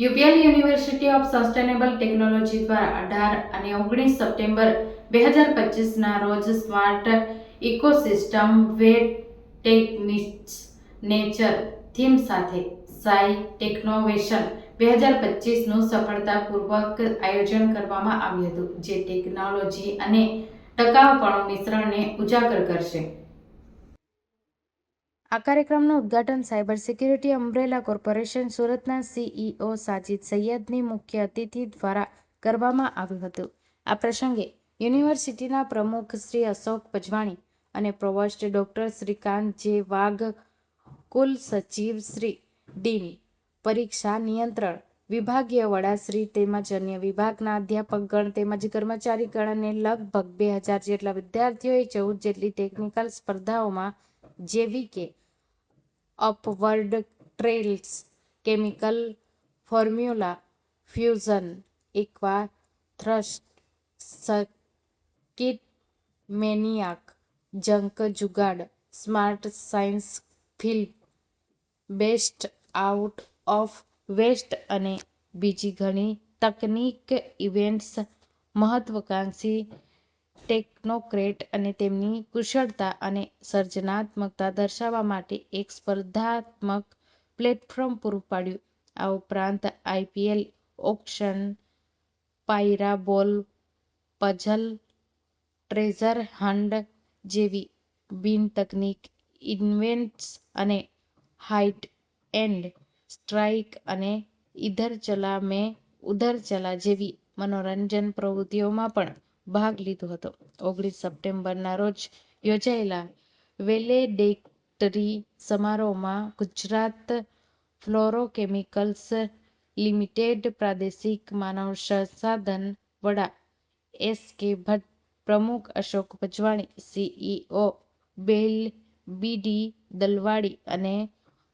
UPL university of sustainable technology દ્વારા અઢાર અને ઓગણીસ સપ્ટેમ્બર બે હજાર પચીસના રોજ smart ecosystem way techniques nature theme સાથે સાઈ ટેકનોવેશન બે હજાર પચીસનું સફળતાપૂર્વક આયોજન કરવામાં આવ્યું હતું, જે ટેકનોલોજી અને ટકાઉપણું મિશ્રણને ઉજાગર કરશે. આ કાર્યક્રમનું ઉદ્ઘાટન સાયબર સિક્યુરિટી અમ્બ્રેલા કોર્પોરેશન સુરતના સીઈઓ સાજિદ સૈયદની મુખ્ય અતિથિ દ્વારા કરવામાં આવ્યું હતું. આ પ્રસંગે યુનિવર્સિટીના પ્રમુખ શ્રી અશોક પજવાણી અને પ્રોવોસ્ટ ડોક્ટર શ્રીકાંત જે વાઘ, કુલ સચિવ શ્રી ડીન પરીક્ષા નિયંત્રણ વિભાગીય વડાશ્રી તેમજ અન્ય વિભાગના અધ્યાપકગણ તેમજ કર્મચારીગણ અને લગભગ બે હજાર જેટલા વિદ્યાર્થીઓએ ચૌદ જેટલી ટેકનિકલ સ્પર્ધાઓમાં જેવી કે upward trails, chemical formula, fusion aqua thrust, circuit maniac, junk jugaad, smart science film, best out of waste અને બીજી ઘણી તકનીક ઇવેન્ટ્સ મહત્વકાંક્ષી ટેકનોક્રેટ અને તેમની કુશળતા અને સર્જનાત્મકતા દર્શાવવા માટે એક સ્પર્ધાત્મક પ્લેટફોર્મ પૂરું પાડ્યું. આ ઉપરાંત IPL auction, pyraball, puzzle, treasure hunt જેવી બિન તકનીક ઇવેન્ટ્સ અને હાઇટ એન્ડ સ્ટ્રાઇક અને ઇધર ચલા મેં ઉધર ચલા જેવી મનોરંજન પ્રવૃત્તિઓમાં પણ ભાગ લીધો હતો. ઓગણીસ સપ્ટેમ્બરના રોજ યોજાયેલા વેલેડેક્ટરી સમારોહમાં ગુજરાત ફ્લોરોકેમિકલ્સ લિમિટેડ પ્રાદેશિક માનવ સંસાધન વડા એસ કે ભટ્ટ, પ્રમુખ અશોક પચવાણી સીઈઓ બેલ બીડી દલવાડી અને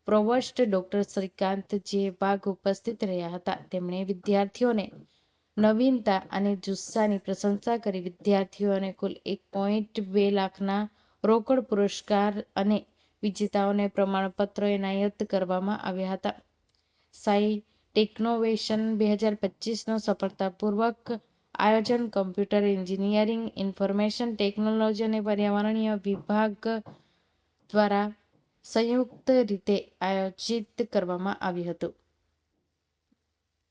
પ્રોવોસ્ટ ડોક્ટર શ્રીકાંત જે વાઘ ઉપસ્થિત રહ્યા હતા. તેમણે વિદ્યાર્થીઓને નવીનતા અને જુસ્સાની પ્રશંસા કરી વિદ્યાર્થીઓને કુલ એક પોઈન્ટ બે લાખના રોકડ પુરસ્કાર અને વિજેતાઓને પ્રમાણપત્રો એનાયત કરવામાં આવ્યા હતા. સાઈ ટેકનોવેશન બે હજાર પચીસનું સફળતાપૂર્વક આયોજન કમ્પ્યુટર એન્જિનિયરિંગ, ઇન્ફોર્મેશન ટેકનોલોજી અને પર્યાવરણીય વિભાગ દ્વારા સંયુક્ત રીતે આયોજિત કરવામાં આવ્યું હતું.